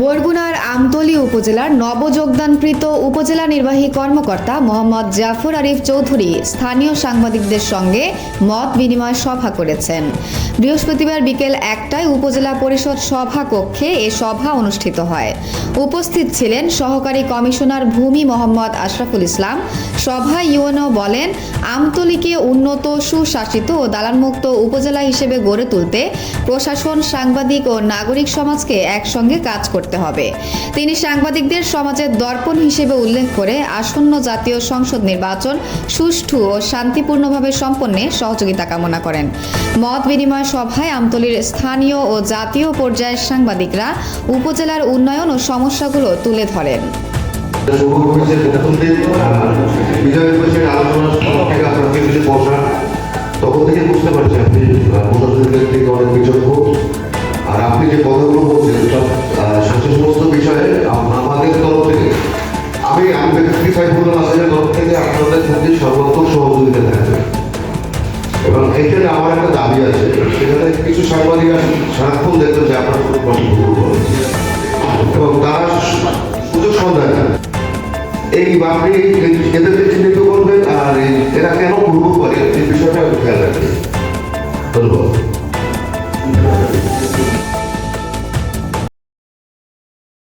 বরগুনার আমতলী উপজেলার নবযোগদানকৃত উপজেলা নির্বাহী কর্মকর্তা মোহাম্মদ জাফর আরিফ চৌধুরী স্থানীয় সাংবাদিকদের সঙ্গে মত বিনিময় সভা করেছেন। বৃহস্পতিবার বিকেল একটায় উপজেলা পরিষদ সভা কক্ষে এ সভা অনুষ্ঠিত হয়। উপস্থিত ছিলেন সহকারী কমিশনার ভূমি মোহাম্মদ আশরাফুল ইসলাম। সভায় ইউএনও বলেন, আমতলীকে উন্নত, সুশাসিত ও দালানমুক্ত উপজেলা হিসেবে গড়ে তুলতে প্রশাসন, সাংবাদিক ও নাগরিক সমাজকে একসঙ্গে কাজ করতে হবে। তিনি সাংবাদিকদের সমাজের দর্পণ হিসেবে উল্লেখ করে আসন্ন জাতীয় সংসদ নির্বাচন সুষ্ঠু ও শান্তিপূর্ণভাবে সম্পন্নে সহযোগিতা কামনা করেন। মত বিনিময় সভায় আমতলীর স্থানীয় ও জাতীয় পর্যায়ের সাংবাদিকরা উপজেলার উন্নয়ন ও সমস্যাগুলো তুলে ধরেন। তখন থেকে বুঝতে পারছি আপনি প্রশাসনের থেকে অনেক বিচক্ষণ আর আপনি যে সমস্ত বিষয়ে আমাদের তরফ থেকে আমি আমি বললাম আসলে তরফ থেকে আপনাদের সহযোগিতা সাংবাদিকরা সারাক্ষণ দেখবেন যে আপনার কোনো কষ্ট এবং তারা সুযোগ সন্ধান এই আপনি এদেরকে চিহ্নিত করবেন আর এরা কেন গ্রহ করে এই বিষয়টা খেয়াল রাখবে ধন্যবাদ।